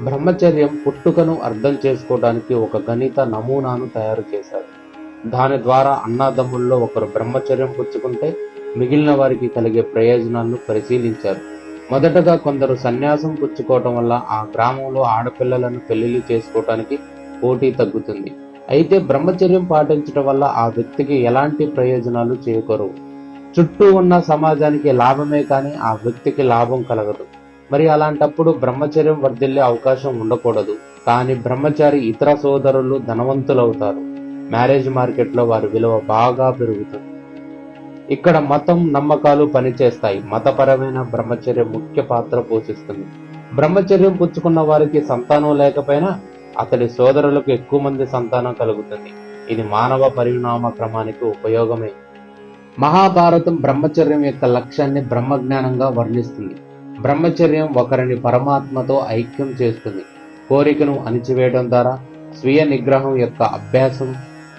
బ్రహ్మచర్యం పుట్టుకను అర్థం చేసుకోవడానికి ఒక గణిత నమూనాను తయారు చేశారు. దాని ద్వారా అన్నాదమ్ముల్లో ఒకరు బ్రహ్మచర్యం పుచ్చుకుంటే మిగిలిన వారికి కలిగే ప్రయోజనాలను పరిశీలించారు. మొదటగా కొందరు సన్యాసం పుచ్చుకోవటం వల్ల ఆ గ్రామంలో ఆడపిల్లలను పెళ్ళిళ్ళు చేసుకోవటానికి పోటీ తగ్గుతుంది. అయితే బ్రహ్మచర్యం పాటించడం వల్ల ఆ వ్యక్తికి ఎలాంటి ప్రయోజనాలు చేకూరవు. చుట్టూ ఉన్న సమాజానికి లాభమే కానీ ఆ వ్యక్తికి లాభం కలగదు. మరి అలాంటప్పుడు బ్రహ్మచర్యం వర్ధిల్లే అవకాశం ఉండకూడదు. కానీ బ్రహ్మచారి ఇతర సోదరులు ధనవంతులవుతారు. మ్యారేజ్ మార్కెట్లో వారి విలువ బాగా పెరుగుతుంది. ఇక్కడ మతం నమ్మకాలు పనిచేస్తాయి. మతపరమైన బ్రహ్మచర్యం ముఖ్య పాత్ర పోషిస్తుంది. బ్రహ్మచర్యం పుచ్చుకున్న వారికి సంతానం లేకపోయినా అతడి సోదరులకు ఎక్కువ మంది సంతానం కలుగుతుంది. ఇది మానవ పరిణామ క్రమానికి ఉపయోగమే. మహాభారతం బ్రహ్మచర్యం యొక్క లక్ష్యాన్ని బ్రహ్మజ్ఞానంగా వర్ణిస్తుంది. బ్రహ్మచర్యం ఒకరిని పరమాత్మతో ఐక్యం చేస్తుంది కోరికను అణిచివేయడం ద్వారా స్వీయ నిగ్రహం యొక్క అభ్యాసం